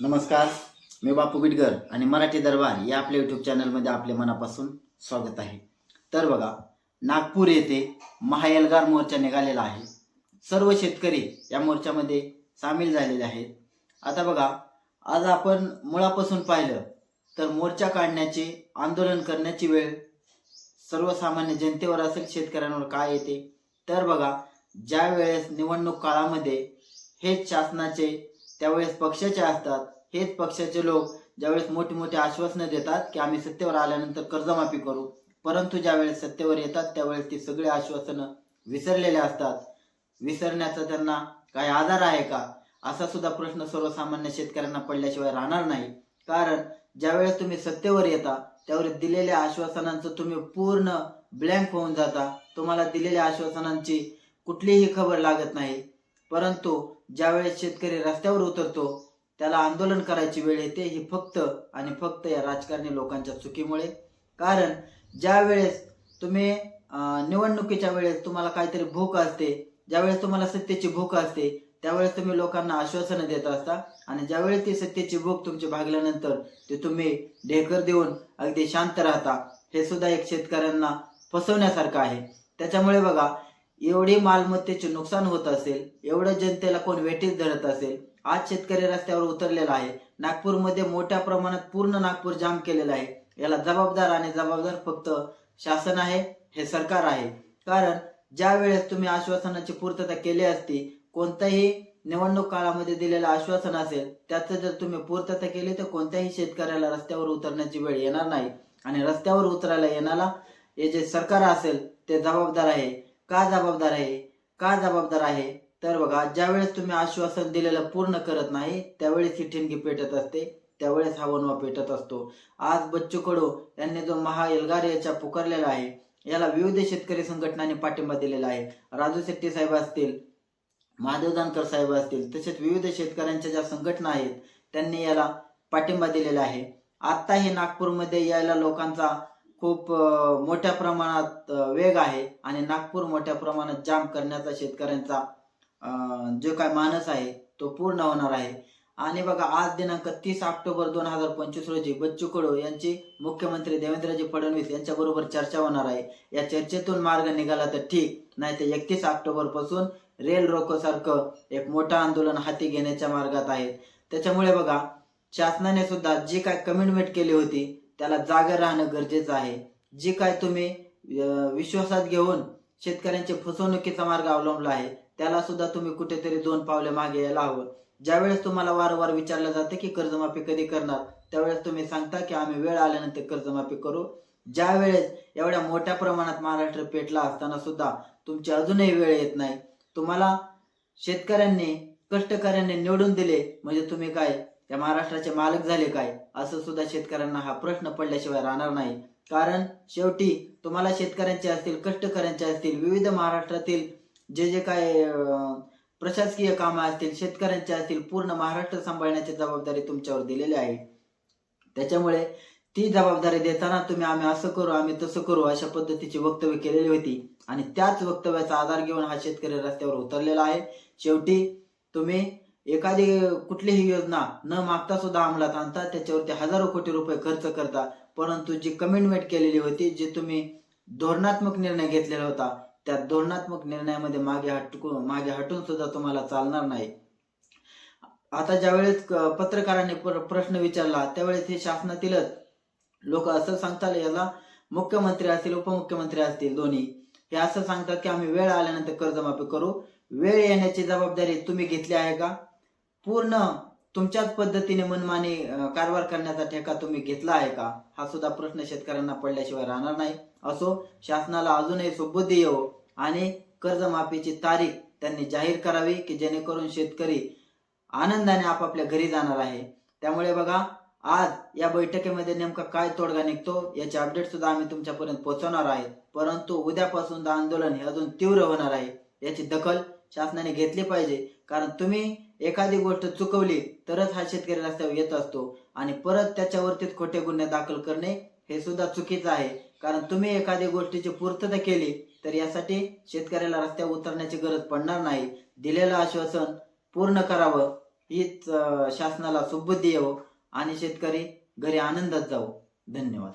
नमस्कार मी बापू बिटगर आणि मराठी दरबार या आपल्या यूट्यूब चॅनलमध्ये आपले मनापासून स्वागत आहे. तर बघा नागपूर येथे महाएल्गार मोर्चा निघालेला आहे. सर्व शेतकरी या मोर्चामध्ये सामील झालेले आहेत. आता बघा आज आपण मुळापासून पाहिलं तर मोर्चा काढण्याचे आंदोलन करण्याची वेळ सर्वसामान्य जनतेवर असेल शेतकऱ्यांवर काय येते? तर बघा ज्या वेळेस निवडणूक काळामध्ये हे शासनाचे त्यावेळेस पक्षाचे असतात हेच पक्षाचे लोक ज्यावेळेस मोठी मोठी आश्वासनं देतात की आम्ही सत्तेवर आल्यानंतर कर्जमाफी करू. परंतु ज्यावेळेस सत्तेवर येतात त्यावेळेस ती सगळी आश्वासनं विसरलेले असतात. विसरण्याचा त्यांना काही आधार आहे का? असा सुद्धा प्रश्न सर्वसामान्य शेतकऱ्यांना पडल्याशिवाय राहणार नाही. कारण ज्यावेळेस तुम्ही सत्तेवर येता त्यावेळेस दिलेल्या आश्वासनांचं तुम्ही पूर्ण ब्लँक होऊन जाता. तुम्हाला दिलेल्या आश्वासनांची कुठलीही खबर लागत नाही. परंतु ज्यावेळेस शेतकरी रस्त्यावर उतरतो त्याला आंदोलन करायची वेळ येते ही फक्त आणि फक्त या राजकारणी लोकांच्या चुकीमुळे. कारण ज्या वेळेस तुम्ही निवडणुकीच्या वेळेस तुम्हाला काहीतरी भूक असते ज्यावेळेस तुम्हाला सत्तेची भूक असते त्यावेळेस तुम्ही लोकांना आश्वासनं देत असता आणि ज्यावेळेस ती सत्तेची भूक तुमची भागल्यानंतर ते तुम्ही ढेकर देऊन अगदी शांत राहता. हे सुद्धा एक शेतकऱ्यांना फसवण्यासारखं आहे. त्याच्यामुळे बघा एवढी मालमत्तेचे नुकसान होत असेल एवढं जनतेला कोण वेठीस धरत असेल आज शेतकरी रस्त्यावर उतरलेला आहे नागपूरमध्ये मोठ्या प्रमाणात पूर्ण नागपूर जाम केलेला आहे याला जबाबदार आणि जबाबदार फक्त शासन आहे हे सरकार आहे. कारण ज्या वेळेस तुम्ही आश्वासनाची पूर्तता केली असती कोणत्याही निवडणूक काळामध्ये दिलेलं आश्वासन असेल त्याचं जर तुम्ही पूर्तता केली तर कोणत्याही शेतकऱ्याला रस्त्यावर उतरण्याची वेळ येणार नाही. आणि रस्त्यावर उतरायला येणारा हे जे सरकार असेल ते जबाबदार आहे. का जबाबदार आहे? का जबाबदार आहे? तर बघा ज्यावेळेस तुम्ही आश्वासन दिलेलं पूर्ण करत नाही त्यावेळेस ही ठिणगी पेटत असते. त्यावेळेस हा वनवा पेटत असतो. आज बच्चू कडू यांनी जो महा एल्गार याच्या पुकारलेला आहे याला विविध शेतकरी संघटनांनी पाठिंबा दिलेला आहे. राजू शेट्टी साहेब असतील महादेव जानकर साहेब असतील तसेच विविध शेतकऱ्यांच्या ज्या संघटना आहेत त्यांनी याला पाठिंबा दिलेला आहे. आत्ताही नागपूरमध्ये यायला लोकांचा खूप मोठ्या प्रमाणात वेग आहे आणि नागपूर मोठ्या प्रमाणात जाम करण्याचा शेतकऱ्यांचा जो काय मानस आहे तो पूर्ण होणार आहे. आणि बघा आज दिनांक तीस ऑक्टोबर दोन हजार पंचवीस रोजी बच्चू कडू यांची मुख्यमंत्री देवेंद्रजी फडणवीस यांच्या बरोबर चर्चा होणार आहे. या चर्चेतून मार्ग निघाला तर ठीक नाही तर एकतीस ऑक्टोबरपासून रेल रोको सारखं एक मोठं आंदोलन हाती घेण्याच्या मार्गात आहे. त्याच्यामुळे बघा शासनाने सुद्धा जी काय कमिटमेंट केली होती त्याला जागा राहणं गरजेचं आहे. जे काय तुम्ही विश्वासात घेऊन शेतकऱ्यांच्या फसवणुकीचा मार्ग अवलंबला आहे त्याला सुद्धा तुम्ही कुठेतरी दोन पावले मागे यायला हवं. ज्यावेळेस तुम्हाला वारंवार विचारलं जातं की कर्जमाफी कधी करणार त्यावेळेस तुम्ही सांगता की आम्ही वेळ आल्यानंतर कर्जमाफी करू. ज्यावेळेस एवढ्या मोठ्या प्रमाणात महाराष्ट्र पेटला असताना सुद्धा तुमची अजूनही वेळ येत नाही. तुम्हाला शेतकऱ्यांनी कष्टकऱ्यांनी निवडून दिले म्हणजे तुम्ही काय त्या महाराष्ट्राचे मालक झाले काय? असं सुद्धा शेतकऱ्यांना हा प्रश्न पडल्याशिवाय राहणार नाही. कारण शेवटी तुम्हाला शेतकऱ्यांचे असतील कष्टकऱ्यांचे असतील विविध महाराष्ट्रातील जे जे काय प्रशासकीय कामं असतील शेतकऱ्यांचे असतील पूर्ण महाराष्ट्र सांभाळण्याची जबाबदारी तुमच्यावर दिलेली आहे. त्याच्यामुळे ती जबाबदारी देताना तुम्ही आम्ही असं करू आम्ही तसं करू अशा पद्धतीची वक्तव्य केलेली होती. आणि त्याच वक्तव्याचा आधार घेऊन हा शेतकरी रस्त्यावर उतरलेला आहे. शेवटी तुम्ही एखादी कुठलीही योजना न मागता सुद्धा अंमलात आणता त्याच्यावरती हजारो कोटी रुपये खर्च करता परंतु जी कमिटमेंट केलेली होती जे तुम्ही धोरणात्मक निर्णय घेतलेला होता त्या धोरणात्मक निर्णयामध्ये मागे हटकून मागे हटून सुद्धा तुम्हाला चालणार नाही. आता ज्यावेळेस पत्रकारांनी प्र- प्रश्न विचारला त्यावेळेस हे शासनातीलच. लोक असं सांगतात याला मुख्यमंत्री असतील उपमुख्यमंत्री असतील दोन्ही. हे असं सांगतात की आम्ही वेळ आल्यानंतर कर्जमाफी करू. वेळ येण्याची जबाबदारी तुम्ही घेतली आहे का? पूर्ण तुमच्याच पद्धतीने मनमानी कारभार करण्याचा ठेका तुम्ही घेतला आहे का? हा सुद्धा प्रश्न शेतकऱ्यांना पडल्याशिवाय राहणार नाही. असो शासनाला अजूनही सुबुद्धी येऊ आणि कर्जमाफीची तारीख त्यांनी जाहीर करावी की जेणेकरून शेतकरी आनंदाने आपापल्या घरी जाणार आहे. त्यामुळे बघा आज या बैठकीमध्ये नेमका काय तोडगा निघतो याचे अपडेट सुद्धा आम्ही तुमच्यापर्यंत पोहोचवणार आहे. परंतु उद्यापासून आंदोलन हे अजून तीव्र होणार आहे याची दखल शासनाने घेतली पाहिजे. कारण तुम्ही एखादी गोष्ट चुकवली तरच हा शेतकरी रस्त्यावर येत असतो आणि परत त्याच्यावरतीच खोटे गुन्हे दाखल करणे हे सुद्धा चुकीचं आहे. कारण तुम्ही एखादी गोष्टीची पूर्तता केली तर यासाठी शेतकऱ्याला रस्त्यावर उतरण्याची गरज पडणार नाही. दिलेलं आश्वासन पूर्ण करावं हीच शासनाला सुबुद्धी येवो आणि शेतकरी घरी आनंदात जाऊ धन्यवाद.